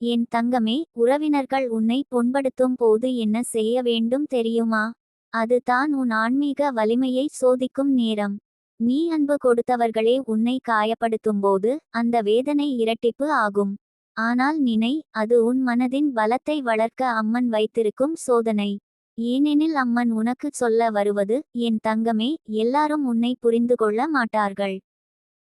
என் தங்கமே உறவினர்கள் உன்னை புண்படுத்தும் போது என்ன செய்ய வேண்டும் தெரியுமா? அது தான் உன் ஆன்மீக வலிமையை சோதிக்கும் நேரம். நீ அன்பு கொடுத்தவர்களே உன்னை காயப்படுத்தும்போது அந்த வேதனை இரட்டிப்பு ஆகும். ஆனால் நினை அது உன் மனதின் பலத்தை வளர்க்க அம்மன் வைத்திருக்கும் சோதனை. ஏனெனில் அம்மன் உனக்கு சொல்ல வருவது என் தங்கமே எல்லாரும் உன்னை புரிந்து கொள்ள மாட்டார்கள்.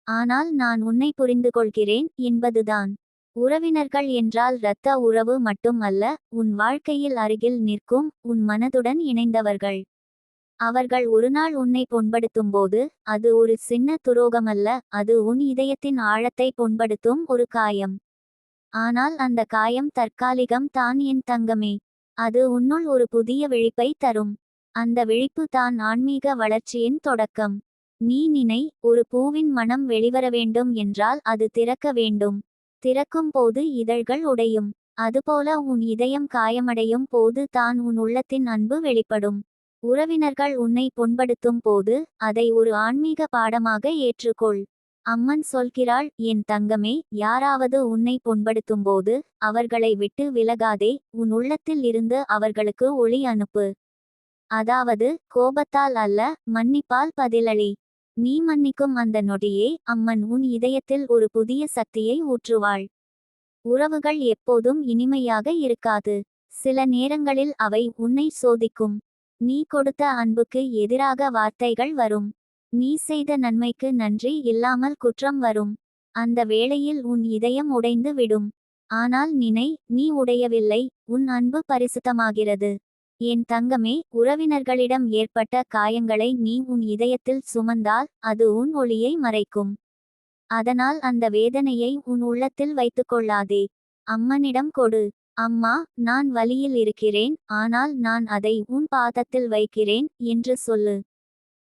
ஆனால் நான் உன்னை புரிந்து கொள்கிறேன் என்பதுதான். உறவினர்கள் என்றால் இரத்த உறவு மட்டும் அல்ல உன் வாழ்க்கையில் அருகில் நிற்கும் உன் மனதுடன் இணைந்தவர்கள். அவர்கள் ஒருநாள் உன்னை புண்படுத்தும்போது அது ஒரு சின்ன துரோகமல்ல அது உன் இதயத்தின் ஆழத்தை புண்படுத்தும் ஒரு காயம். ஆனால் அந்த காயம் தற்காலிகம் தான் என் தங்கமே. அது உன்னுள் ஒரு புதிய விழிப்பை தரும். அந்த விழிப்பு தான் ஆன்மீக வளர்ச்சியின் தொடக்கம். நீ நினை ஒரு பூவின் மனம் வெளிவர வேண்டும் என்றால் அது திறக்க வேண்டும். திறக்கும் போது இதழ்கள் உடையும். அதுபோல உன் இதயம் காயமடையும் போது தான் உன் உள்ளத்தின் அன்பு வெளிப்படும். உறவினர்கள் உன்னை புண்படுத்தும் போது அதை ஒரு ஆன்மீக பாடமாக ஏற்றுக்கொள். அம்மன் சொல்கிறாள் என் தங்கமே யாராவது உன்னை புண்படுத்தும்போது அவர்களை விட்டு விலகாதே உன் உள்ளத்தில் இருந்து அவர்களுக்கு ஒளி அனுப்பு. அதாவது கோபத்தால் அல்ல மன்னிப்பால் பதிலளி. நீ மன்னிக்கும் அந்த நொடியே அம்மன் உன் இதயத்தில் ஒரு புதிய சக்தியை ஊற்றுவாள். உறவுகள் எப்போதும் இனிமையாக இருக்காது. சில நேரங்களில் அவை உன்னை சோதிக்கும். நீ கொடுத்த அன்புக்கு எதிராக வார்த்தைகள் வரும். நீ செய்த நன்மைக்கு நன்றி இல்லாமல் குற்றம் வரும். அந்த வேளையில் உன் இதயம் உடைந்து விடும். ஆனால் நினை நீ உடையவில்லை உன் அன்பு பரிசுத்தமாகிறது. என் தங்கமே உறவினர்களிடம் ஏற்பட்ட காயங்களை நீ உன் இதயத்தில் சுமந்தால் அது உன் ஒளியை மறைக்கும். அதனால் அந்த வேதனையை உன் உள்ளத்தில் வைத்துக்கொள்ளாதே. அம்மனிடம் கொடு. அம்மா நான் வலியில் இருக்கிறேன் ஆனால் நான் அதை உன் பாதத்தில் வைக்கிறேன் என்று சொல்லு.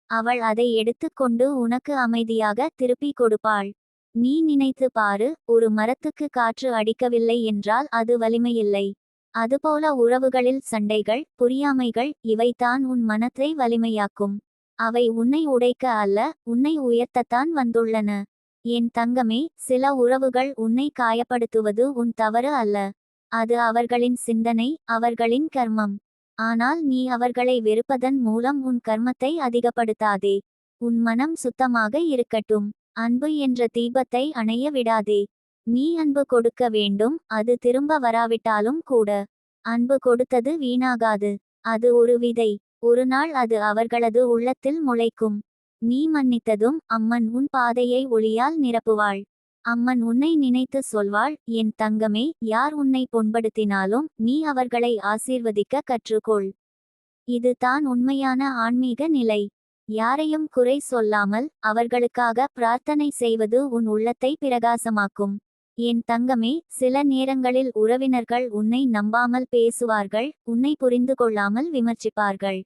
அவள் அதை எடுத்துக்கொண்டு உனக்கு அமைதியாக திருப்பி கொடுப்பாள். நீ நினைத்து பாரு ஒரு மரத்துக்கு காற்று அடிக்கவில்லை என்றால் அது வலிமையில்லை. அதுபோல உறவுகளில் சண்டைகள் புரியாமைகள் இவைதான் உன் மனத்தை வலிமையாக்கும். அவை உன்னை உடைக்க அல்ல உன்னை உயர்த்தத்தான் வந்துள்ளன. என் தங்கமே சில உறவுகள் உன்னை காயப்படுத்துவது உன் தவறு அல்ல. அது அவர்களின் சிந்தனை அவர்களின் கர்மம். ஆனால் நீ அவர்களை வெறுப்பதன் மூலம் உன் கர்மத்தை அதிகப்படுத்தாதே. உன் மனம் சுத்தமாக இருக்கட்டும். அன்பு என்ற தீபத்தை அணைய விடாதே. நீ அன்பு கொடுக்க வேண்டும் அது திரும்ப வராவிட்டாலும் கூட. அன்பு கொடுத்தது வீணாகாது. அது ஒரு விதை. ஒரு நாள் அது அவர்களது உள்ளத்தில் முளைக்கும். நீ மன்னித்ததும் அம்மன் உன் பாதையை ஒளியால் நிரப்புவாள். அம்மன் உன்னை நினைத்து சொல்வாள் என் தங்கமே யார் உன்னை புண்படுத்தினாலும் நீ அவர்களை ஆசீர்வதிக்க கற்றுக்கொள். இது தான் உண்மையான ஆன்மீக நிலை. யாரையும் குறை சொல்லாமல் அவர்களுக்காக பிரார்த்தனை செய்வது உன் உள்ளத்தை பிரகாசமாக்கும். என் தங்கமே சில நேரங்களில் உறவினர்கள் உன்னை நம்பாமல் பேசுவார்கள் உன்னை புரிந்து கொள்ளாமல் விமர்சிப்பார்கள்.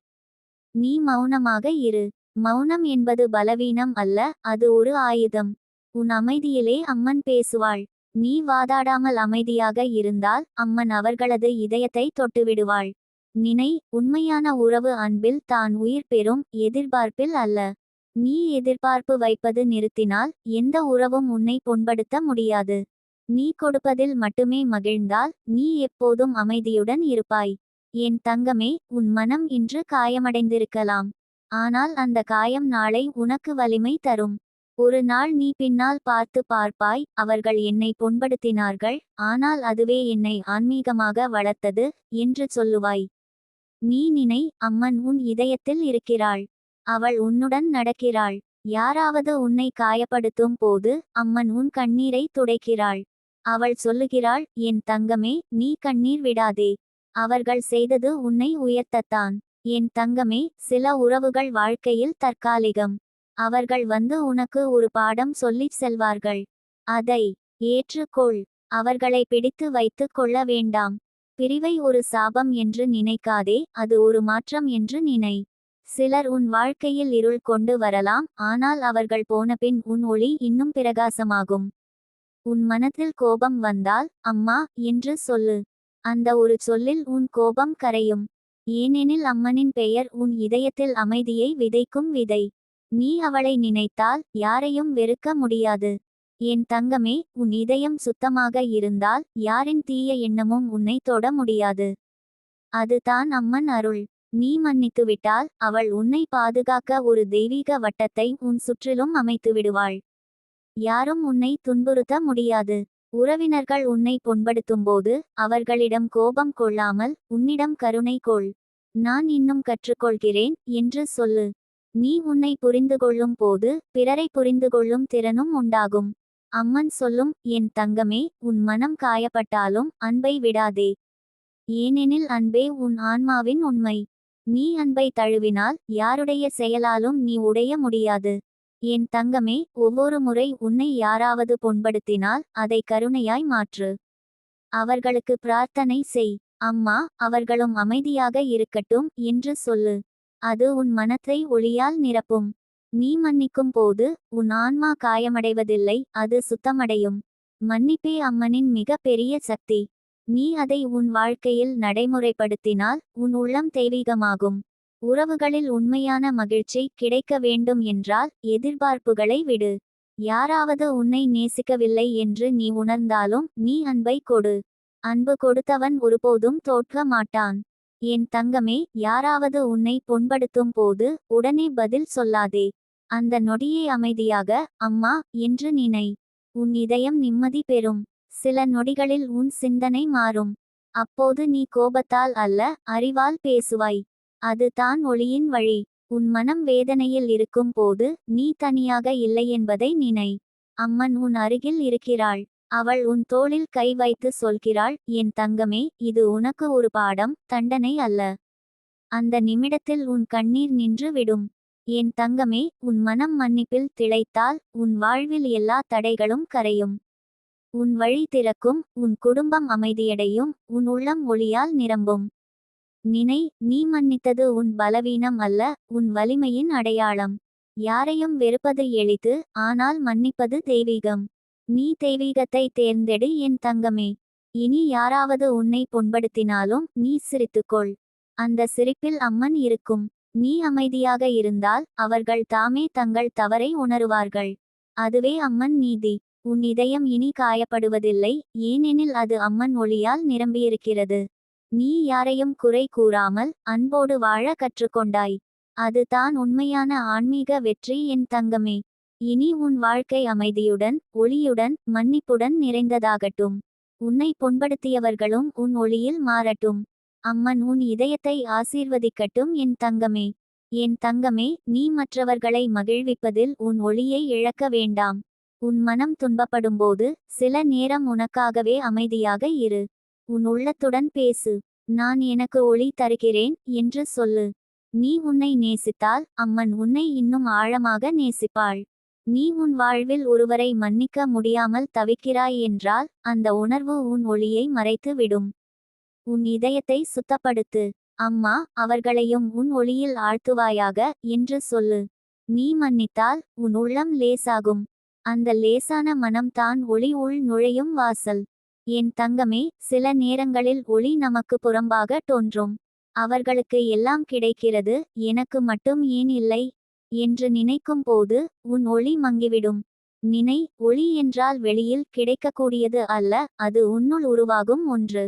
நீ மௌனமாக இரு. மௌனம் என்பது பலவீனம் அல்ல அது ஒரு ஆயுதம். உன் அமைதியிலே அம்மன் பேசுவாள். நீ வாதாடாமல் அமைதியாக இருந்தால் அம்மன் அவர்களது இதயத்தை தொட்டுவிடுவாள். நினை உண்மையான உறவு அன்பில் தான் உயிர் பெறும் எதிர்பார்ப்பில் அல்ல. நீ எதிர்பார்ப்பு வைப்பது நிறுத்தினால் எந்த உறவும் உன்னை புண்படுத்த முடியாது. நீ கொடுப்பதில் மட்டுமே மகிழ்ந்தால் நீ எப்போதும் அமைதியுடன் இருப்பாய். என் தங்கமே உன் மனம் இன்று காயமடைந்திருக்கலாம். ஆனால் அந்த காயம் நாளை உனக்கு வலிமை தரும். ஒரு நாள் நீ பின்னால் பார்த்து பார்ப்பாய் அவர்கள் என்னை புண்படுத்தினார்கள் ஆனால் அதுவே என்னை ஆன்மீகமாக வளர்த்தது என்று சொல்லுவாய். நீ நினை அம்மன் உன் இதயத்தில் இருக்கிறாள். அவள் உன்னுடன் நடக்கிறாள். யாராவது உன்னை காயப்படுத்தும் போது அம்மன் உன் கண்ணீரை துடைக்கிறாள். அவள் சொல்லுகிறாள் என் தங்கமே நீ கண்ணீர் விடாதே. அவர்கள் செய்தது உன்னை உயர்த்தத்தான். என் தங்கமே சில உறவுகள் வாழ்க்கையில் தற்காலிகம். அவர்கள் வந்து உனக்கு ஒரு பாடம் சொல்லிச் செல்வார்கள். அதை ஏற்றுக்கொள். அவர்களை பிடித்து வைத்துக் கொள்ள வேண்டாம். பிரிவை ஒரு சாபம் என்று நினைக்காதே அது ஒரு மாற்றம் என்று நினை. சிலர் உன் வாழ்க்கையில் இருள் கொண்டு வரலாம் ஆனால் அவர்கள் போனபின் உன் ஒளி இன்னும் பிரகாசமாகும். உன் மனத்தில் கோபம் வந்தால் அம்மா என்று சொல்லு. அந்த ஒரு சொல்லில் உன் கோபம் கரையும். ஏனெனில் அம்மனின் பெயர் உன் இதயத்தில் அமைதியை விதைக்கும் விதை. நீ அவளை நினைத்தால் யாரையும் வெறுக்க முடியாது. என் தங்கமே உன் இதயம் சுத்தமாக இருந்தால் யாரின் தீய எண்ணமும் உன்னை தொட முடியாது. அதுதான் அம்மன் அருள். நீ மன்னித்துவிட்டால் அவள் உன்னை பாதுகாக்க ஒரு தெய்வீக வட்டத்தை உன் சுற்றிலும் அமைத்து விடுவாள் யாரும் உன்னை துன்புறுத்த முடியாது. உறவினர்கள் உன்னை புண்படுத்தும்போது அவர்களிடம் கோபம் கொள்ளாமல் உன்னிடம் கருணை கொள். நான் இன்னும் கற்றுக்கொள்கிறேன் என்று சொல்லு. நீ உன்னை புரிந்து கொள்ளும் போது பிறரை புரிந்து கொள்ளும் திறனும் உண்டாகும். அம்மன் சொல்லும் என் தங்கமே உன் மனம் காயப்பட்டாலும் அன்பை விடாதே. ஏனெனில் அன்பே உன் ஆன்மாவின் உண்மை. நீ அன்பை தழுவினால் யாருடைய செயலாலும் நீ உடைய முடியாது. என் தங்கமே ஒவ்வொரு முறை உன்னை யாராவது புண்படுத்தினால் அதை கருணையாய் மாற்று. அவர்களுக்கு பிரார்த்தனை செய். அம்மா அவர்களும் அமைதியாக இருக்கட்டும் என்று சொல்லு. அது உன் மனத்தை ஒளியால் நிரப்பும். நீ மன்னிக்கும் போது உன் ஆன்மா காயமடைவதில்லை அது சுத்தமடையும். மன்னிப்பே அம்மனின் மிக பெரிய சக்தி. நீ அதை உன் வாழ்க்கையில் நடைமுறைப்படுத்தினால் உன் உள்ளம் தெய்வீகமாகும். உறவுகளில் உண்மையான மகிழ்ச்சி கிடைக்க வேண்டும் என்றால் எதிர்பார்ப்புகளை விடு. யாராவது உன்னை நேசிக்கவில்லை என்று நீ உணர்ந்தாலும் நீ அன்பை கொடு. அன்பு கொடுத்தவன் ஒருபோதும் தோற்க மாட்டான். என் தங்கமே யாராவது உன்னை புண்படுத்தும் போது உடனே பதில் சொல்லாதே. அந்த நொடியை அமைதியாக அம்மா என்று நினை. உன் இதயம் நிம்மதி பெறும். சில நொடிகளில் உன் சிந்தனை மாறும். அப்போது நீ கோபத்தால் அல்ல அறிவால் பேசுவாய். அது தான் ஒளியின் வழி. உன் மனம் வேதனையில் இருக்கும் போது நீ தனியாக இல்லை என்பதை நினை. அம்மன் உன் அருகில் இருக்கிறாள். அவள் உன் தோளில் கை வைத்து சொல்கிறாள் என் தங்கமே இது உனக்கு ஒரு பாடம் தண்டனை அல்ல. அந்த நிமிடத்தில் உன் கண்ணீர் நின்று விடும். என் தங்கமே உன் மனம் மன்னிப்பில் திளைத்தால் உன் வாழ்வில் எல்லா தடைகளும் கரையும். உன் வழி திறக்கும் உன் குடும்பம் அமைதியடையும் உன் உள்ளம் ஒளியால் நிரம்பும். நினை நீ மன்னித்தது உன் பலவீனம் அல்ல உன் வலிமையின் அடையாளம். யாரையும் வெறுப்பது எளிது ஆனால் மன்னிப்பது தெய்வீகம். நீ தெய்வீகத்தை தேர்ந்தெடு என் தங்கமே. இனி யாராவது உன்னை புண்படுத்தினாலும் நீ சிரித்துக்கொள். அந்த சிரிப்பில் அம்மன் இருக்கும். நீ அமைதியாக இருந்தால் அவர்கள் தாமே தங்கள் தவறை உணருவார்கள். அதுவே அம்மன் நீதி. உன் இதயம் இனி காயப்படுவதில்லை ஏனெனில் அது அம்மன் ஒளியால் நிரம்பியிருக்கிறது. நீ யாரையும் குறை கூறாமல் அன்போடு வாழ கற்றுக்கொண்டாய். அது தான் உண்மையான ஆன்மீக வெற்றி என் தங்கமே. இனி உன் வாழ்க்கை அமைதியுடன் ஒளியுடன் மன்னிப்புடன் நிறைந்ததாகட்டும். உன்னை புண்படுத்தியவர்களும் உன் ஒளியில் மாறட்டும். அம்மன் உன் இதயத்தை ஆசீர்வதிக்கட்டும் என் தங்கமே. என் தங்கமே நீ மற்றவர்களை மகிழ்விப்பதில் உன் ஒளியை இழக்க வேண்டாம். உன் மனம் துன்பப்படும்போது சில நேரம் உனக்காகவே அமைதியாக இரு. உன் உள்ளத்துடன் பேசு. நான் எனக்கு ஒளி தருகிறேன் என்று சொல்லு. நீ உன்னை நேசித்தால் அம்மன் உன்னை இன்னும் ஆழமாக நேசிப்பாள். நீ உன் வாழ்வில் ஒருவரை மன்னிக்க முடியாமல் தவிக்கிறாய் என்றால் அந்த உணர்வு உன் ஒளியை மறைத்து விடும். உன் இதயத்தை சுத்தப்படுத்து. அம்மா அவர்களையும் உன் ஒளியில் ஆழ்த்துவாயாக என்று சொல்லு. நீ மன்னித்தால் உன் உள்ளம் லேசாகும். அந்த லேசான மனம்தான் ஒளி உள் நுழையும் வாசல். என் தங்கமே சில நேரங்களில் ஒளி நமக்கு புறம்பாக தோன்றும். அவர்களுக்கு எல்லாம் கிடைக்கிறது எனக்கு மட்டும் ஏன் இல்லை? என்று நினைக்கும் போது உன் ஒளி மங்கிவிடும். நினை ஒளி என்றால் வெளியில் கிடைக்கக்கூடியது அல்ல அது உன்னுள் உருவாகும் ஒன்று.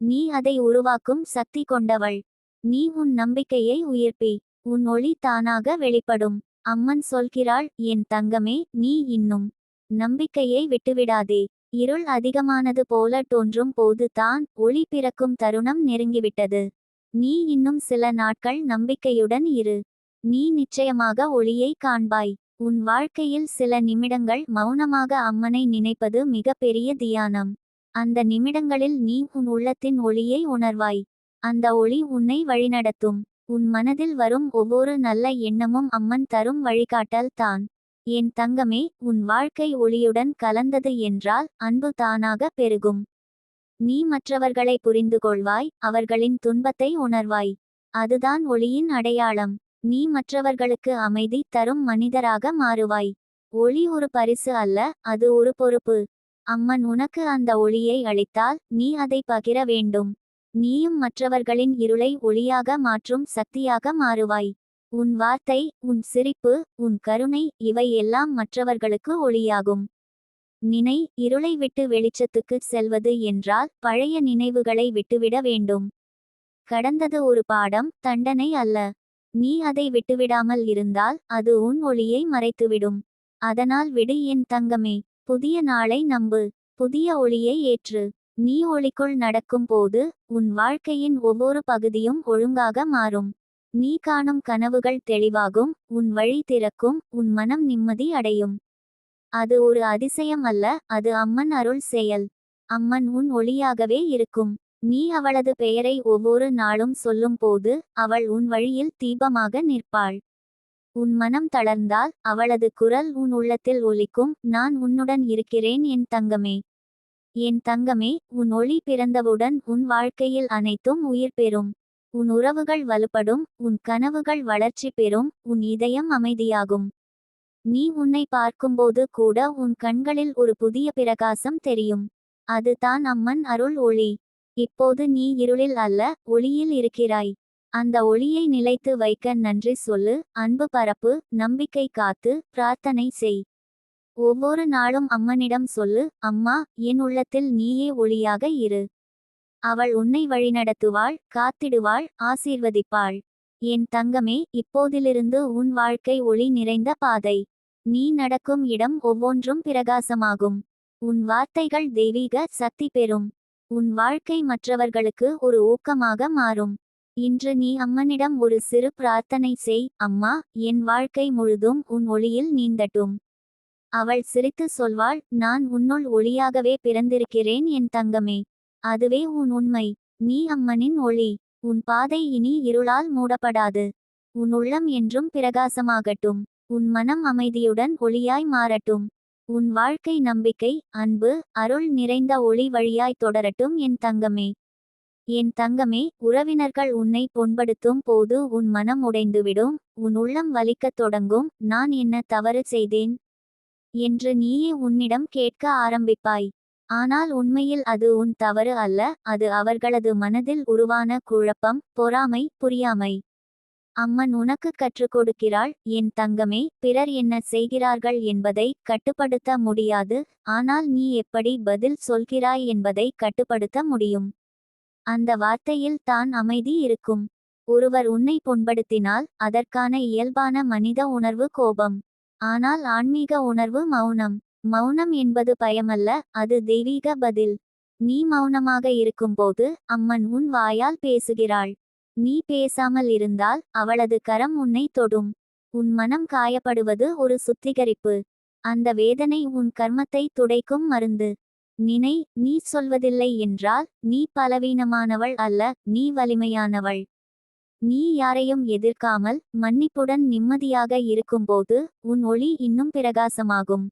நீ அதை உருவாக்கும் சக்தி கொண்டவள். நீ உன் நம்பிக்கையை உயிர்ப்பி. உன் ஒளி தானாக வெளிப்படும். அம்மன் சொல்கிறாள் என் தங்கமே நீ இன்னும் நம்பிக்கையை விட்டுவிடாதே. இருள் அதிகமானது போல தோன்றும் போது தான் ஒளி பிறக்கும் தருணம் நெருங்கிவிட்டது. நீ இன்னும் சில நாட்கள் நம்பிக்கையுடன் இரு. நீ நிச்சயமாக ஒளியை காண்பாய். உன் வாழ்க்கையில் சில நிமிடங்கள் மௌனமாக அம்மனை நினைப்பது மிகப்பெரிய பெரிய தியானம். அந்த நிமிடங்களில் நீ உன் உள்ளத்தின் ஒளியை உணர்வாய். அந்த ஒளி உன்னை வழிநடத்தும். உன் மனதில் வரும் ஒவ்வொரு நல்ல எண்ணமும் அம்மன் தரும் வழிகாட்டல் தான். என் தங்கமே உன் வாழ்க்கை ஒளியுடன் கலந்தது என்றால் அன்பு தானாக பெருகும். நீ மற்றவர்களை புரிந்து கொள்வாய் அவர்களின் துன்பத்தை உணர்வாய். அதுதான் ஒளியின் அடையாளம். நீ மற்றவர்களுக்கு அமைதி தரும் மனிதராக மாறுவாய். ஒளி ஒரு பரிசு அல்ல அது ஒரு பொறுப்பு. அம்மன் உனக்கு அந்த ஒளியை அளித்தால் நீ அதை பகிர வேண்டும். நீயும் மற்றவர்களின் இருளை ஒளியாக மாற்றும் சக்தியாக மாறுவாய். உன் வார்த்தை உன் சிரிப்பு உன் கருணை இவை எல்லாம் மற்றவர்களுக்கு ஒளியாகும். நினை இருளை விட்டு வெளிச்சத்துக்குச் செல்வது என்றால் பழைய நினைவுகளை விட்டுவிட வேண்டும். கடந்தது ஒரு பாடம் தண்டனை அல்ல. நீ அதை விட்டுவிடாமல் இருந்தால் அது உன் ஒளியை மறைத்துவிடும். அதனால் விடு என் தங்கமே புதிய நாளை நம்பு புதிய ஒளியை ஏற்று. நீ ஒளிக்குள் நடக்கும் போது உன் வாழ்க்கையின் ஒவ்வொரு பகுதியும் ஒழுங்காக மாறும். நீ காணும் கனவுகள் தெளிவாகும் உன் வழி திறக்கும் உன் மனம் நிம்மதி அடையும். அது ஒரு அதிசயம் அல்ல அது அம்மன் அருள் செயல். அம்மன் உன் ஒளியாகவே இருக்கும். நீ அவளது பெயரை ஒவ்வொரு நாளும் சொல்லும்போது அவள் உன் வழியில் தீபமாக நிற்பாள். உன் மனம் தளர்ந்தால் அவளது குரல் உன் உள்ளத்தில் ஒலிக்கும் நான் உன்னுடன் இருக்கிறேன் என் தங்கமே. என் தங்கமே உன் ஒளி பிறந்தவுடன் உன் வாழ்க்கையில் அனைத்தும் உயிர் பெறும். உன் உறவுகள் வலுப்படும் உன் கனவுகள் வளர்ச்சி பெறும் உன் இதயம் அமைதியாகும். நீ உன்னை பார்க்கும்போது கூட உன் கண்களில் ஒரு புதிய பிரகாசம் தெரியும். அதுதான் அம்மன் அருள் ஒளி. இப்போது நீ இருளில் அல்ல ஒளியில் இருக்கிறாய். அந்த ஒளியை நிலைத்து வைக்க நன்றி சொல்லு அன்பு பரப்பு நம்பிக்கை காத்து பிரார்த்தனை செய். ஒவ்வொரு நாளும் அம்மனிடம் சொல்லு அம்மா என் உள்ளத்தில் நீயே ஒளியாக இரு. அவள் உன்னை வழிநடத்துவாள் காத்திடுவாள் ஆசீர்வதிப்பாள். என் தங்கமே இப்போதிலிருந்து உன் வாழ்க்கை ஒளி நிறைந்த பாதை. நீ நடக்கும் இடம் ஒவ்வொன்றும் பிரகாசமாகும். உன் வார்த்தைகள் தெய்வீக சக்தி பெறும். உன் வாழ்க்கை மற்றவர்களுக்கு ஒரு ஊக்கமாக மாறும். இன்று நீ அம்மனிடம் ஒரு சிறு பிரார்த்தனை செய் அம்மா என் வாழ்க்கை முழுதும் உன் ஒளியில் நீந்தட்டும். அவள் சிரித்து சொல்வாள் நான் உன்னுள் ஒளியாகவே பிறந்திருக்கிறேன் என் தங்கமே. அதுவே உன் உண்மை. நீ அம்மனின் ஒளி. உன் பாதை இனி இருளால் மூடப்படாது. உன் உள்ளம் என்றும் பிரகாசமாகட்டும். உன் மனம் அமைதியுடன் ஒளியாய் மாறட்டும். உன் வாழ்க்கை நம்பிக்கை அன்பு அருள் நிறைந்த ஒளி வழியாய் தொடரட்டும் என் தங்கமே. என் தங்கமே உறவினர்கள் உன்னை புண்படுத்தும் போது உன் மனம் உடைந்துவிடும். உன் உள்ளம் வலிக்கத் தொடங்கும். நான் என்ன தவறு செய்தேன்? என்று நீயே உன்னிடம் கேட்க ஆரம்பிப்பாய். ஆனால் உண்மையில் அது உன் தவறு அல்ல அது அவர்களது மனதில் உருவான குழப்பம் பொறாமை புரியாமை. அம்மன் உனக்கு கற்றுக் கொடுக்கிறாள் என் தங்கமே பிறர் என்ன செய்கிறார்கள் என்பதை கட்டுப்படுத்த முடியாது ஆனால் நீ எப்படி பதில் சொல்கிறாய் என்பதை கட்டுப்படுத்த முடியும். அந்த வார்த்தையில் தான் அமைதி இருக்கும். ஒருவர் உன்னை புண்படுத்தினால் அதற்கான இயல்பான மனித உணர்வு கோபம். ஆனால் ஆன்மீக உணர்வு மௌனம். மௌனம் என்பது பயமல்ல அது தெய்வீக பதில். நீ மௌனமாக இருக்கும்போது அம்மன் உன் வாயால் பேசுகிறாள். நீ பேசாமல் இருந்தால் அவளது கரம் உன்னை தொடும். உன் மனம் காயப்படுவது ஒரு சுத்திகரிப்பு. அந்த வேதனை உன் கர்மத்தை துடைக்கும் மருந்து. நினை நீ சொல்வதில்லை என்றால் நீ பலவீனமானவள் அல்ல நீ வலிமையானவள். நீ யாரையும் எதிர்க்காமல் மன்னிப்புடன் நிம்மதியாக இருக்கும்போது உன் ஒளி இன்னும் பிரகாசமாகும்.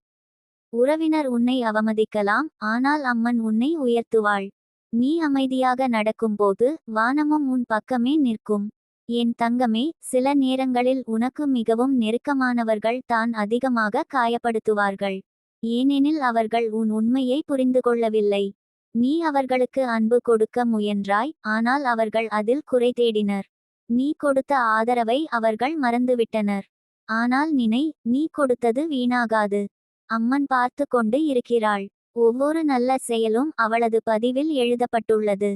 உறவினர் உன்னை அவமதிக்கலாம் ஆனால் அம்மன் உன்னை உயர்த்துவாள். நீ அமைதியாக நடக்கும்போது வானமும் உன் பக்கமே நிற்கும். என் தங்கமே சில நேரங்களில் உனக்கு மிகவும் நெருக்கமானவர்கள் தான் அதிகமாக காயப்படுத்துவார்கள். ஏனெனில் அவர்கள் உன் உண்மையை புரிந்து கொள்ளவில்லை. நீ அவர்களுக்கு அன்பு கொடுக்க முயன்றாய் ஆனால் அவர்கள் அதில் குறை தேடினர். நீ கொடுத்த ஆதரவை அவர்கள் மறந்துவிட்டனர். ஆனால் நினை நீ கொடுத்தது வீணாகாது. அம்மன் பார்த்து கொண்டு இருக்கிறாள். ஒவ்வொரு நல்ல செயலும் அவளது பதிவில் எழுதப்பட்டுள்ளது.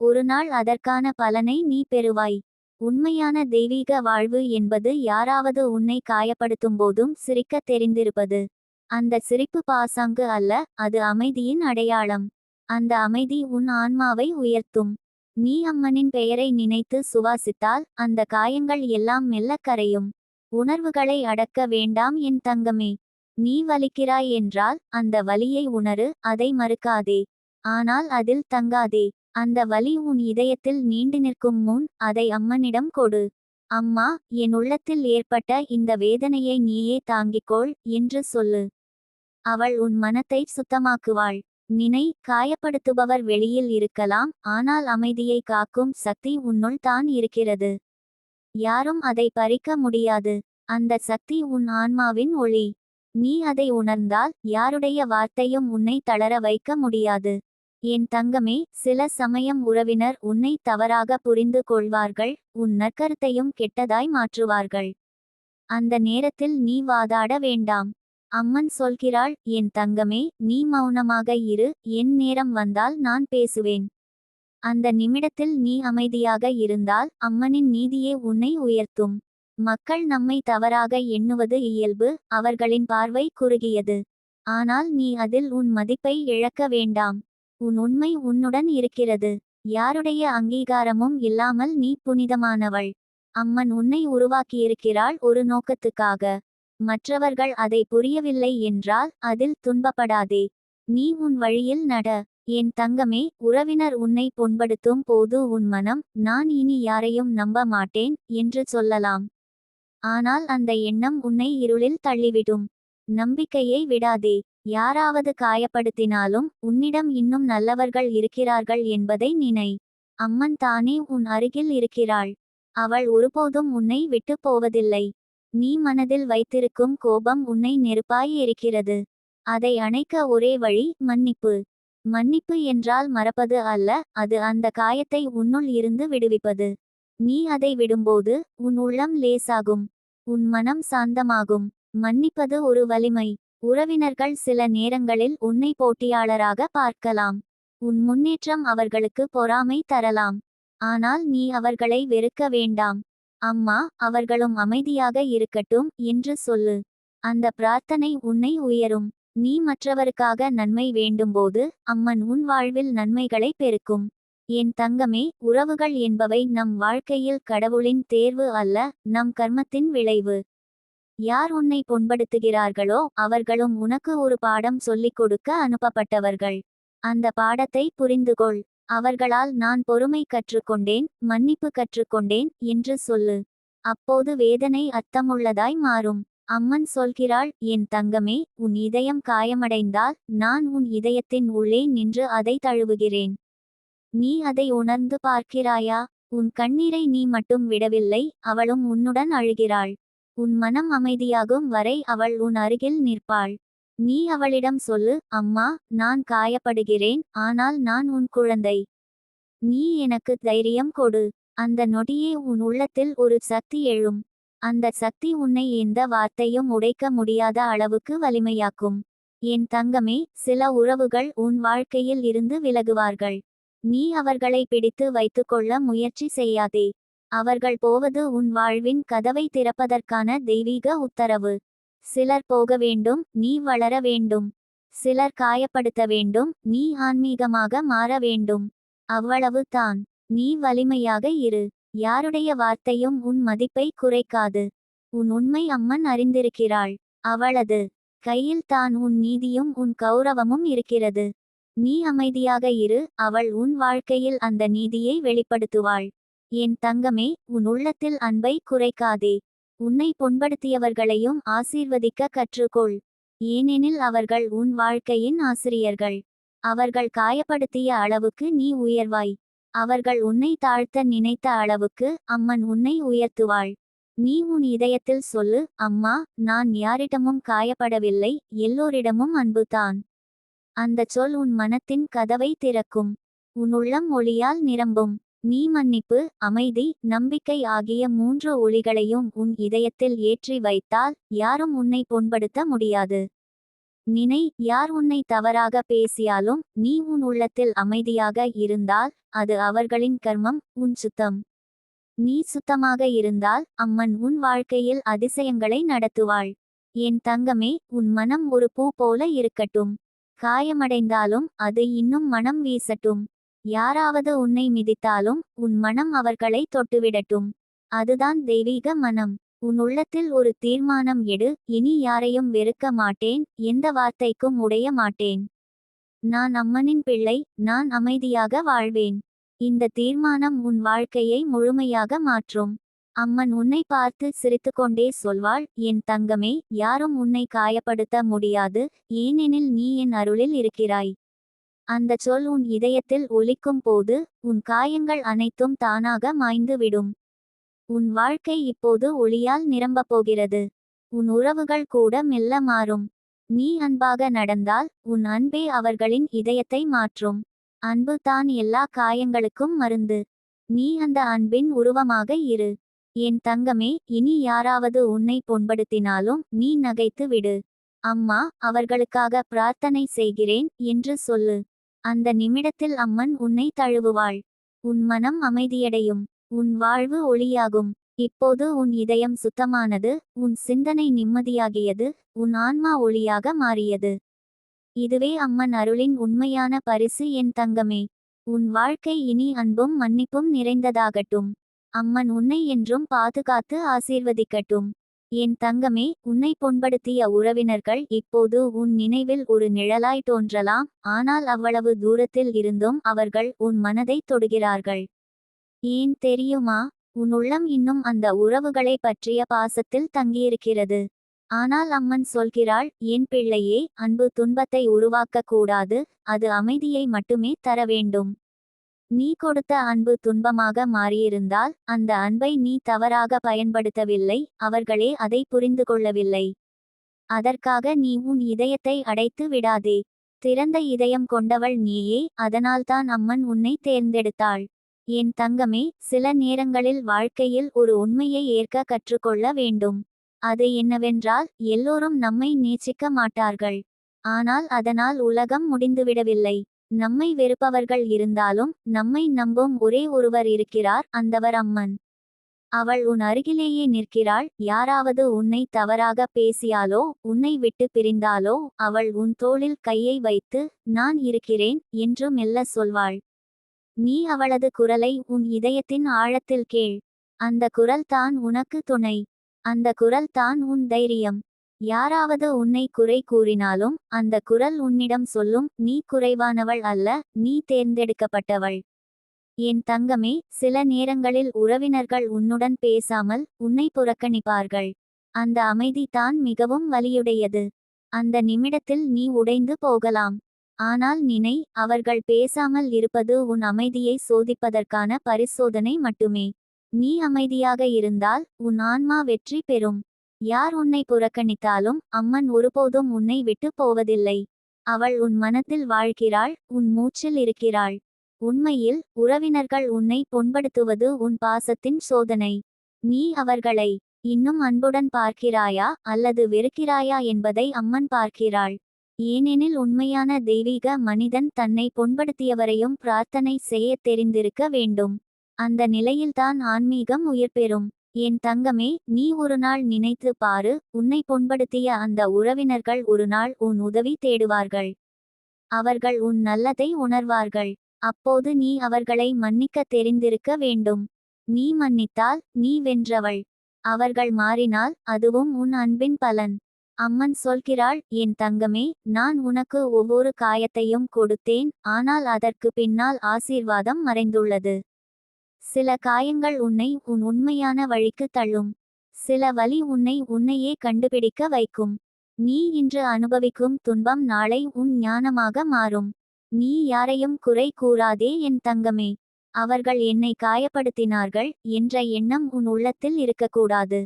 ஒரு நாள் அதற்கான பலனை நீ பெறுவாய். உண்மையான தெய்வீக வாழ்வு என்பது யாராவது உன்னை காயப்படுத்தும் போதும் சிரிக்க தெரிந்திருப்பது. அந்த சிரிப்பு பாசாங்கு அல்ல அது அமைதியின் அடையாளம். அந்த அமைதி உன் ஆன்மாவை உயர்த்தும். நீ அம்மனின் பெயரை நினைத்து சுவாசித்தால் அந்த காயங்கள் எல்லாம் மெல்ல கரையும். உணர்வுகளை அடக்க வேண்டாம் என் தங்கமே. நீ வலிக்கிறாய் என்றால் அந்த வலியை உணரு அதை மறுக்காதே. ஆனால் அதில் தங்காதே. அந்த வலி உன் இதயத்தில் நீண்டு நிற்கும் முன் அதை அம்மனிடம் கொடு. அம்மா என் உள்ளத்தில் ஏற்பட்ட இந்த வேதனையை நீயே தாங்கிக்கொள் என்று சொல்லு. அவள் உன் மனத்தை சுத்தமாக்குவாள். நினை காயப்படுத்துபவர் வெளியில் இருக்கலாம் ஆனால் அமைதியை காக்கும் சக்தி உன்னுள் தான் இருக்கிறது. யாரும் அதை பறிக்க முடியாது. அந்த சக்தி உன் ஆன்மாவின் ஒளி. நீ அதை உணர்ந்தால் யாருடைய வார்த்தையும் உன்னை தளர வைக்க முடியாது. என் தங்கமே சில சமயம் உறவினர் உன்னை தவறாக புரிந்து கொள்வார்கள் உன் நற்கருத்தையும் கெட்டதாய் மாற்றுவார்கள். அந்த நேரத்தில் நீ வாதாட வேண்டாம். அம்மன் சொல்கிறாள் என் தங்கமே நீ மௌனமாக இரு என் நேரம் வந்தால் நான் பேசுவேன். அந்த நிமிடத்தில் நீ அமைதியாக இருந்தால் அம்மனின் நீதியே உன்னை உயர்த்தும். மக்கள் நம்மை தவறாக எண்ணுவது இயல்பு அவர்களின் பார்வை குறுகியது. ஆனால் நீ அதில் உன் மதிப்பை இழக்க வேண்டாம். உன் உண்மை உன்னுடன் இருக்கிறது. யாருடைய அங்கீகாரமும் இல்லாமல் நீ புனிதமானவள். அம்மன் உன்னை உருவாக்கியிருக்கிறாள் ஒரு நோக்கத்துக்காக. மற்றவர்கள் அதை புரியவில்லை என்றால் அதில் துன்பப்படாதே. நீ உன் வழியில் நட. என் தங்கமே உறவினர் உன்னை புண்படுத்தும் போது உன் மனம் நான் இனி யாரையும் நம்ப மாட்டேன் என்று சொல்லலாம். ஆனால் அந்த எண்ணம் உன்னை இருளில் தள்ளிவிடும். நம்பிக்கையை விடாதே. யாராவது காயப்படுத்தினாலும் உன்னிடம் இன்னும் நல்லவர்கள் இருக்கிறார்கள் என்பதை நினை. அம்மன் தானே உன் அருகில் இருக்கிறாள். அவள் ஒருபோதும் உன்னை விட்டு போவதில்லை. நீ மனதில் வைத்திருக்கும் கோபம் உன்னை நெருப்பாய் இருக்கிறது அதை அணைக்க ஒரே வழி மன்னிப்பு. மன்னிப்பு என்றால் மறப்பது அல்ல அது அந்த காயத்தை உன்னுள் இருந்து விடுவிப்பது. நீ அதை விடும்போது உன் உள்ளம் லேசாகும் உன் மனம் சாந்தமாகும். மன்னிப்பது ஒரு வலிமை. உறவினர்கள் சில நேரங்களில் உன்னை போட்டியாளராக பார்க்கலாம். உன் முன்னேற்றம் அவர்களுக்கு பொறாமை தரலாம். ஆனால் நீ அவர்களை வெறுக்க வேண்டாம். அம்மா அவர்களும் அமைதியாக இருக்கட்டும் என்று சொல்லு. அந்த பிரார்த்தனை உன்னை உயரும். நீ மற்றவருக்காக நன்மை வேண்டும்போது அம்மன் உன் வாழ்வில் நன்மைகளை பெருக்கும். என் தங்கமே உறவுகள் என்பவை நம் வாழ்க்கையில் கடவுளின் தேர்வு அல்ல நம் கர்மத்தின் விளைவு. யார் உன்னை புண்படுத்துகிறார்களோ அவர்களும் உனக்கு ஒரு பாடம் சொல்லிக் கொடுக்க அனுப்பப்பட்டவர்கள். அந்த பாடத்தை புரிந்துகொள். அவர்களால் நான் பொறுமை கற்றுக்கொண்டேன் மன்னிப்பு கற்றுக்கொண்டேன் என்று சொல்லு. அப்போது வேதனை அர்த்தமுள்ளதாய் மாறும். அம்மன் சொல்கிறாள் என் தங்கமே உன் இதயம் காயமடைந்தால் நான் உன் இதயத்தின் உள்ளே நின்று அதை தழுவுகிறேன். நீ அதை உணர்ந்து பார்க்கிறாயா? உன் கண்ணீரை நீ மட்டும் விடவில்லை அவளும் உன்னுடன் அழுகிறாள். உன் மனம் அமைதியாகும் வரை அவள் உன் அருகில் நிற்பாள். நீ அவளிடம் சொல்லு அம்மா நான் காயப்படுகிறேன் ஆனால் நான் உன் குழந்தை. நீ எனக்கு தைரியம் கொடு. அந்த நொடியே உன் உள்ளத்தில் ஒரு சக்தி எழும். அந்த சக்தி உன்னை எந்த வார்த்தையும் உடைக்க முடியாத அளவுக்கு வலிமையாக்கும். என் தங்கமே சில உறவுகள் உன் வாழ்க்கையில் இருந்து விலகுவார்கள். நீ அவர்களை பிடித்து வைத்துக்கொள்ள முயற்சி செய்யாதே. அவர்கள் போவது உன் வாழ்வின் கதவை திறப்பதற்கான தெய்வீக உத்தரவு. சிலர் போக வேண்டும் நீ வளர வேண்டும். சிலர் காயப்படுத்த வேண்டும் நீ ஆன்மீகமாக மாற வேண்டும். அவ்வளவு தான். நீ வலிமையாக இரு. யாருடைய வார்த்தையும் உன் மதிப்பை குறைக்காது. உன் உண்மை அம்மன் அறிந்திருக்கிறாள். அவளது கையில் தான் உன் நீதியும் உன் கௌரவமும் இருக்கிறது. நீ அமைதியாக இரு அவள் உன் வாழ்க்கையில் அந்த நீதியை வெளிப்படுத்துவாள். என் தங்கமே உன் உள்ளத்தில் அன்பை குறைக்காதே. உன்னை புண்படுத்தியவர்களையும் ஆசீர்வதிக்க கற்றுக்கொள். ஏனெனில் அவர்கள் உன் வாழ்க்கையின் ஆசிரியர்கள். அவர்கள் காயப்படுத்திய அளவுக்கு நீ உயர்வாய். அவர்கள் உன்னை தாழ்த்த நினைத்த அளவுக்கு அம்மன் உன்னை உயர்த்துவாள். நீ உன் இதயத்தில் சொல்லு அம்மா நான் யாரிடமும் காயப்படவில்லை எல்லோரிடமும் அன்புதான். அந்த சொல் உன் மனத்தின் கதவை திறக்கும். உன் உள்ளம் ஒளியால் நிரம்பும். நீ மன்னிப்பு அமைதி நம்பிக்கை ஆகிய மூன்று ஒளிகளையும் உன் இதயத்தில் ஏற்றி வைத்தால் யாரும் உன்னை புண்படுத்த முடியாது. நினை யார் உன்னை தவறாக பேசியாலும் நீ உன் உள்ளத்தில் அமைதியாக இருந்தால் அது அவர்களின் கர்மம் உன் சுத்தம். நீ சுத்தமாக இருந்தால் அம்மன் உன் வாழ்க்கையில் அதிசயங்களை நடத்துவாள். என் தங்கமே உன் மனம் ஒரு பூ போல இருக்கட்டும். காயமடைந்தாலும் அது இன்னும் மனம் வீசட்டும். யாராவது உன்னை மிதித்தாலும் உன் மனம் அவர்களை தொட்டுவிடட்டும். அதுதான் தெய்வீக மனம். உன் உள்ளத்தில் ஒரு தீர்மானம் எடு. இனி யாரையும் வெறுக்க மாட்டேன். எந்த வார்த்தைக்கும் உடைய மாட்டேன். நான் அம்மனின் பிள்ளை. நான் அமைதியாக வாழ்வேன். இந்த தீர்மானம் உன் வாழ்க்கையை முழுமையாக மாற்றும். அம்மன் உன்னை பார்த்து சிரித்துக்கொண்டே சொல்வாள் என் தங்கமே யாரும் உன்னை காயப்படுத்த முடியாது ஏனெனில் நீ என் அருளில் இருக்கிறாய் அந்த சொல் உன் இதயத்தில் ஒலிக்கும் போது உன் காயங்கள் அனைத்தும் தானாக மாய்ந்துவிடும் உன் வாழ்க்கை இப்போது ஒளியால் நிரம்பப் போகிறது. உன் உறவுகள் கூட மெல்ல மாறும். நீ அன்பாக நடந்தால் உன் அன்பே அவர்களின் இதயத்தை மாற்றும். அன்பு தான் எல்லா காயங்களுக்கும் மருந்து. நீ அந்த அன்பின் உருவமாக இரு. என் தங்கமே இனி யாராவது உன்னை புண்படுத்தினாலும் நீ நகைத்து விடு. அம்மா அவர்களுக்காக பிரார்த்தனை செய்கிறேன் என்று சொல்லு. அந்த நிமிடத்தில் அம்மன் உன்னை தழுவுவாள். உன் மனம் அமைதியடையும். உன் வாழ்வு ஒளியாகும். இப்போது உன் இதயம் சுத்தமானது. உன் சிந்தனை நிம்மதியாகியது. உன் ஆன்மா ஒளியாக மாறியது. இதுவே அம்மன் அருளின் உண்மையான பரிசு என் தங்கமே. உன் வாழ்க்கை இனி அன்பும் மன்னிப்பும் நிறைந்ததாகட்டும். அம்மன் உன்னை என்றும் பாதுகாத்து ஆசீர்வதிக்கட்டும். என் தங்கமே உன்னை புண்படுத்திய உறவினர்கள் இப்போது உன் நினைவில் ஒரு நிழலாய் தோன்றலாம். ஆனால் அவ்வளவு தூரத்தில் இருந்தும் அவர்கள் உன் மனதை தொடுகிறார்கள். ஏன் தெரியுமா? உன் உள்ளம் இன்னும் அந்த உறவுகளை பற்றிய பாசத்தில் தங்கியிருக்கிறது. ஆனால் அம்மன் சொல்கிறாள் என் பிள்ளையே அன்பு துன்பத்தை உருவாக்கக் கூடாது அது அமைதியை மட்டுமே தர வேண்டும். நீ கொடுத்த அன்பு துன்பமாக மாறியிருந்தால் அந்த அன்பை நீ தவறாக பயன்படுத்தவில்லை அவர்களே அதை புரிந்து கொள்ளவில்லை. அதற்காக நீ உன் இதயத்தை அடைத்து விடாதே. திறந்த இதயம் கொண்டவள் நீயே அதனால்தான் அம்மன் உன்னை தேர்ந்தெடுத்தாள். என் தங்கமே சில நேரங்களில் வாழ்க்கையில் ஒரு உண்மையை ஏற்க கற்றுக்கொள்ள வேண்டும். அது என்னவென்றால் எல்லோரும் நம்மை நேசிக்க மாட்டார்கள். ஆனால் அதனால் உலகம் முடிந்துவிடவில்லை. நம்மை வெறுப்பவர்கள் இருந்தாலும் நம்மை நம்பும் ஒரே ஒருவர் இருக்கிறார் அந்தவர் அம்மன். அவள் உன் அருகிலேயே நிற்கிறாள் யாராவது உன்னை தவறாக பேசியாலோ உன்னை விட்டு பிரிந்தாலோ அவள் உன் தோளில் கையை வைத்து நான் இருக்கிறேன் என்று மெல்ல சொல்வாள். நீ அவளது குரலை உன் இதயத்தின் ஆழத்தில் கேள். அந்த குரல் தான் உனக்கு துணை. அந்த குரல் தான் உன் தைரியம். யாராவது உன்னை குறை கூறினாலும் அந்த குரல் உன்னிடம் சொல்லும் நீ குறைவானவள் அல்ல நீ தேர்ந்தெடுக்கப்பட்டவள். என் தங்கமே சில நேரங்களில் உறவினர்கள் உன்னுடன் பேசாமல் உன்னை புறக்கணிப்பார்கள். அந்த அமைதி தான் மிகவும் வலியுடையது. அந்த நிமிடத்தில் நீ உடைந்து போகலாம். ஆனால் நினை அவர்கள் பேசாமல் இருப்பது உன் அமைதியை சோதிப்பதற்கான பரிசோதனை மட்டுமே. நீ அமைதியாக இருந்தால் உன் ஆன்மா வெற்றி பெறும். யார் உன்னை புறக்கணித்தாலும் அம்மன் ஒருபோதும் உன்னை விட்டு போவதில்லை. அவள் உன் மனத்தில் வாழ்கிறாள் உன் மூச்சில் இருக்கிறாள். உண்மையில் உறவினர்கள் உன்னை புண்படுத்துவது உன் பாசத்தின் சோதனை. நீ அவர்களை இன்னும் அன்புடன் பார்க்கிறாயா அல்லது வெறுக்கிறாயா என்பதை அம்மன் பார்க்கிறாள். ஏனெனில் உண்மையான தெய்வீக மனிதன் தன்னை புண்படுத்தியவரையும் பிரார்த்தனை செய்ய தெரிந்திருக்க வேண்டும். அந்த நிலையில்தான் ஆன்மீகம் உயிர் பெறும். என் தங்கமே நீ ஒரு நாள் நினைத்து பாரு உன்னை புண்படுத்திய அந்த உறவினர்கள் ஒரு நாள் உன் உதவி தேடுவார்கள். அவர்கள் உன் நல்லதை உணர்வார்கள். அப்போது நீ அவர்களை மன்னிக்க தெரிந்திருக்க வேண்டும். நீ மன்னித்தால் நீ வென்றவள். அவர்கள் மாறினால் அதுவும் உன் அன்பின் பலன். அம்மன் சொல்கிறாள் என் தங்கமே நான் உனக்கு ஒவ்வொரு காயத்தையும் கொடுத்தேன் ஆனால் அதற்கு பின்னால் ஆசீர்வாதம் மறைந்துள்ளது. சில காயங்கள் உன்னை உன் உண்மையான வழிக்கு தள்ளும். சில வலி உன்னை உன்னையே கண்டுபிடிக்க வைக்கும். நீ இன்று அனுபவிக்கும் துன்பம் நாளை உன் ஞானமாக மாறும். நீ யாரையும் குறை கூறாதே என் தங்கமே. அவர்கள் என்னை காயப்படுத்தினார்கள் என்ற எண்ணம் உன் உள்ளத்தில் இருக்கக்கூடாது.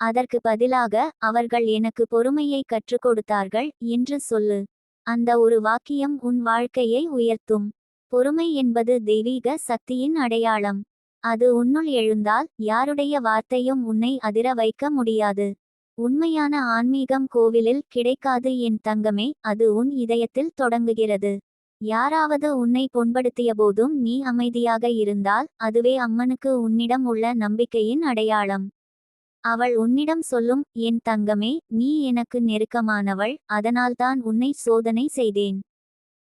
அதற்கு பதிலாக அவர்கள் எனக்கு பொறுமையை கற்றுக் கொடுத்தார்கள் என்று சொல்லு. அந்த ஒரு வாக்கியம் உன் வாழ்க்கையை உயர்த்தும். பொறுமை என்பது தெய்வீக சக்தியின் அடையாளம். அது உன்னுள் எழுந்தால் யாருடைய வார்த்தையும் உன்னை அதிர வைக்க முடியாது. உண்மையான ஆன்மீகம் கோவிலில் கிடைக்காது என் தங்கமே அது உன் இதயத்தில் தொடங்குகிறது. யாராவது உன்னை புண்படுத்திய போதும் நீ அமைதியாக இருந்தால் அதுவே அம்மனுக்கு உன்னிடம் உள்ள நம்பிக்கையின் அடையாளம். அவள் உன்னிடம் சொல்லும் என் தங்கமே நீ எனக்கு நெருக்கமானவள் அதனால்தான் உன்னை சோதனை செய்தேன்.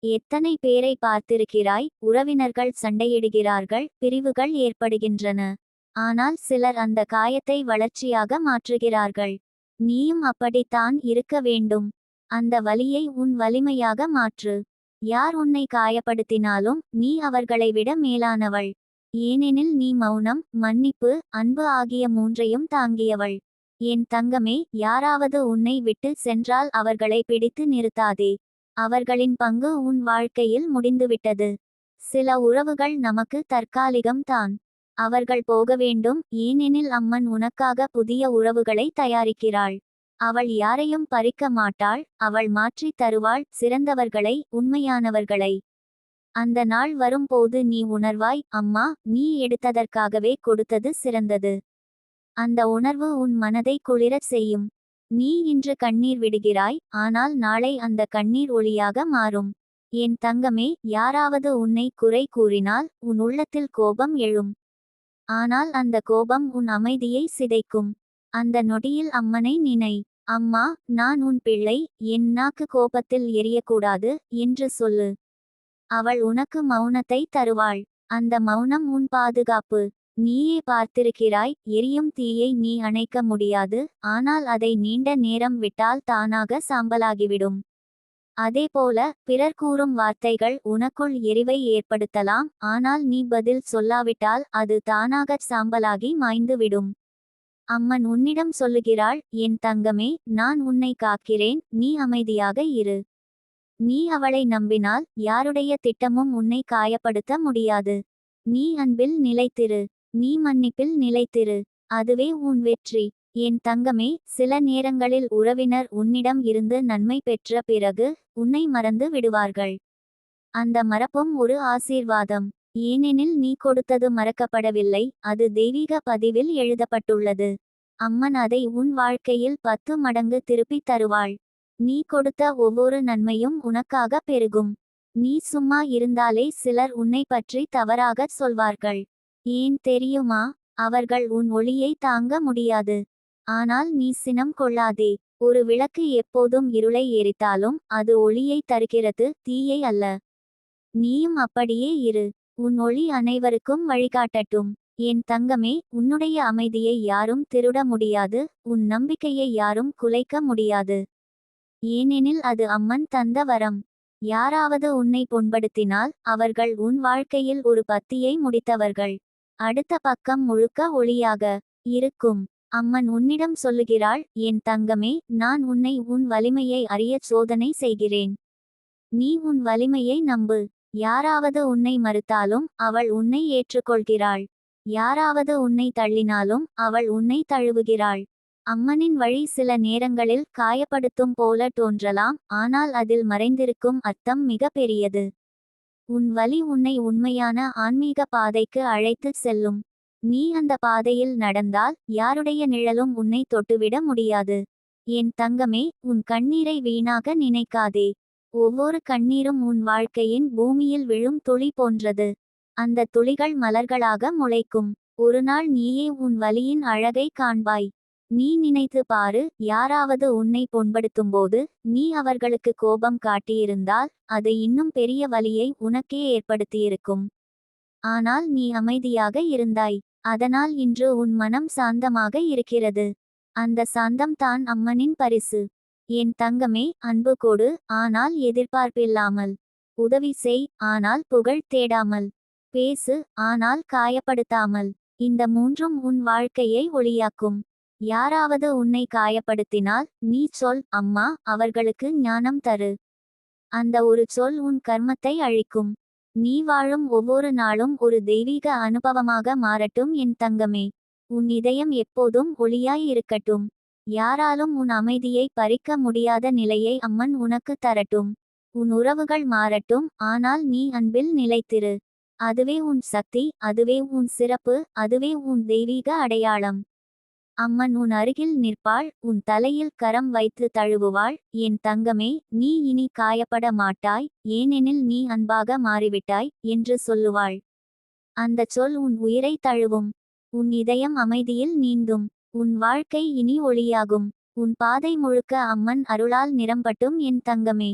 எத்தனை பேரை பார்த்திருக்கிறாய்? உறவினர்கள் சண்டையிடுகிறார்கள் பிரிவுகள் ஏற்படுகின்றன. ஆனால் சிலர் அந்த காயத்தை வளர்ச்சியாக மாற்றுகிறார்கள். நீயும் அப்படித்தான் இருக்க வேண்டும். அந்த வலியை உன் வலிமையாக மாற்று. யார் உன்னை காயப்படுத்தினாலும் நீ அவர்களை விட மேலானவள். ஏனெனில் நீ மௌனம் மன்னிப்பு அன்பு ஆகிய மூன்றையும் தாங்கியவள். என் தங்கமே யாராவது உன்னை விட்டு சென்றால் அவர்களை பிடித்து நிறுத்தாதே. அவர்களின் பங்கு உன் வாழ்க்கையில் முடிந்துவிட்டது. சில உறவுகள் நமக்கு தற்காலிகம் தான். அவர்கள் போக வேண்டும் ஏனெனில் அம்மன் உனக்காக புதிய உறவுகளை தயாரிக்கிறாள். அவள் யாரையும் பறிக்க மாட்டாள் அவள் மாற்றித் தருவாள் சிறந்தவர்களை உண்மையானவர்களை. அந்த நாள் வரும்போது நீ உணர்வாய் அம்மா நீ எடுத்ததற்காகவே கொடுத்தது சிறந்தது. அந்த உணர்வு உன் மனதை குளிரச் செய்யும். நீ இன்று கண்ணீர் விடுகிறாய் ஆனால் நாளை அந்த கண்ணீர் ஒளியாக மாறும். என் தங்கமே யாராவது உன்னை குறை கூறினால் உன் உள்ளத்தில் கோபம் எழும். ஆனால் அந்த கோபம் உன் அமைதியை சிதைக்கும். அந்த நொடியில் அம்மனை நினை அம்மா நான் உன் பிள்ளை என் நாக்கு கோபத்தில் எரியக்கூடாது என்று சொல்லு. அவள் உனக்கு மௌனத்தை தருவாள். அந்த மௌனம் உன் பாதுகாப்பு. நீயே பார்த்திருக்கிறாய் எரியும் தீயை நீ அணைக்க முடியாது ஆனால் அதை நீண்ட நேரம் விட்டால் தானாக சாம்பலாகிவிடும். அதேபோல பிறர் கூறும் வார்த்தைகள் உனக்குள் எரிவை ஏற்படுத்தலாம் ஆனால் நீ பதில் சொல்லாவிட்டால் அது தானாகச் சாம்பலாகி மாய்ந்துவிடும். அம்மன் உன்னிடம் சொல்லுகிறாள் என் தங்கமே நான் உன்னை காக்கிறேன் நீ அமைதியாக இரு. நீ அவளை நம்பினால் யாருடைய திட்டமும் உன்னை காயப்படுத்த முடியாது. நீ அன்பில் நிலைத்திரு. நீ மன்னிப்பில் நிலைத்திரு. அதுவே உன் வெற்றி. என் தங்கமே சில நேரங்களில் உறவினர் உன்னிடம் இருந்து நன்மை பெற்ற பிறகு உன்னை மறந்து விடுவார்கள். அந்த மறப்பும் ஒரு ஆசீர்வாதம். ஏனெனில் நீ கொடுத்தது மறக்கப்படவில்லை அது தெய்வீக பதிவில் எழுதப்பட்டுள்ளது. அம்மன் அதை உன் வாழ்க்கையில் பத்து மடங்கு திருப்பித் தருவாள். நீ கொடுத்த ஒவ்வொரு நன்மையும் உனக்காக பெருகும். நீ சும்மா இருந்தாலே சிலர் உன்னை பற்றி தவறாகச் சொல்வார்கள். ஏன் தெரியுமா? அவர்கள் உன் ஒளியை தாங்க முடியாது. ஆனால் நீ சினம் கொள்ளாதே. ஒரு விளக்கு எப்போதும் இருளை எரித்தாலும் அது ஒளியை தருகிறது தீயை அல்ல. நீயும் அப்படியே இரு. உன் ஒளி அனைவருக்கும் வழிகாட்டட்டும். என் தங்கமே உன்னுடைய அமைதியை யாரும் திருட முடியாது உன் நம்பிக்கையை யாரும் குலைக்க முடியாது. ஏனெனில் அது அம்மன் தந்த வரம். யாராவது உன்னை புண்படுத்தினால் அவர்கள் உன் வாழ்க்கையில் ஒரு பத்தியை முடித்தவர்கள். அடுத்த பக்கம் முழுக்க ஒளியாக இருக்கும். அம்மன் உன்னிடம் சொல்லுகிறாள் என் தங்கமே நான் உன்னை உன் வலிமையை அறியச் சோதனை செய்கிறேன். நீ உன் வலிமையை நம்பு. யாராவது உன்னை மறுத்தாலும் அவள் உன்னை ஏற்றுக்கொள்கிறாள். யாராவது உன்னை தள்ளினாலும் அவள் உன்னை தழுவுகிறாள். அம்மனின் வழி சில நேரங்களில் காயப்படுத்தும் போல தோன்றலாம் ஆனால் அதில் மறைந்திருக்கும் அர்த்தம் மிக பெரியது. உன் வலி உன்னை உண்மையான ஆன்மீக பாதைக்கு அழைத்துச் செல்லும். நீ அந்த பாதையில் நடந்தால் யாருடைய நிழலும் உன்னை தொட்டுவிட முடியாது. என் தங்கமே உன் கண்ணீரை வீணாக நினைக்காதே. ஒவ்வொரு கண்ணீரும் உன் வாழ்க்கையின் பூமியில் விழும் துளி போன்றது. அந்த துளிகள் மலர்களாக முளைக்கும். ஒரு நாள் நீயே உன் வலியின் அழகை காண்பாய். நீ நினைத்து பாரு யாராவது உன்னை புண்படுத்தும்போது நீ அவர்களுக்கு கோபம் காட்டியிருந்தால் அது இன்னும் பெரிய வலியை உனக்கே ஏற்படுத்தியிருக்கும். ஆனால் நீ அமைதியாக இருந்தாய் அதனால் இன்று உன் மனம் சாந்தமாக இருக்கிறது. அந்த சாந்தம் தான் அம்மனின் பரிசு. என் தங்கமே அன்பு கொடு ஆனால் எதிர்பார்ப்பில்லாமல். உதவி செய் ஆனால் புகழ் தேடாமல். பேசு ஆனால் காயப்படுத்தாமல். இந்த மூன்றும் உன் வாழ்க்கையை ஒளியாக்கும். யாராவது உன்னை காயப்படுத்தினால் நீ சொல் அம்மா அவர்களுக்கு ஞானம் தரு. அந்த ஒரு சொல் உன் கர்மத்தை அழிக்கும். நீ வாழும் ஒவ்வொரு நாளும் ஒரு தெய்வீக அனுபவமாக மாறட்டும் என் தங்கமே. உன் இதயம் எப்போதும் ஒளியாய் இருக்கட்டும். யாராலும் உன் அமைதியை பறிக்க முடியாத நிலையை அம்மன் உனக்கு தரட்டும். உன் உறவுகள் மாறட்டும் ஆனால் நீ அன்பில் நிலைத்திரு. அதுவே உன் சக்தி அதுவே உன் சிறப்பு அதுவே உன் தெய்வீக அடையாளம். அம்மன் உன் அருகில் நிற்பாள் உன் தலையில் கரம் வைத்து தழுவுவாள் என் தங்கமே நீ இனி காயப்பட மாட்டாய் ஏனெனில் நீ அன்பாக மாறிவிட்டாய் என்று சொல்லுவாள். அந்த சொல் உன் உயிரை தழுவும். உன் இதயம் அமைதியில் நீந்தும். உன் வாழ்க்கை இனி ஒளியாகும். உன் பாதை முழுக்க அம்மன் அருளால் நிரம்பட்டும் என் தங்கமே.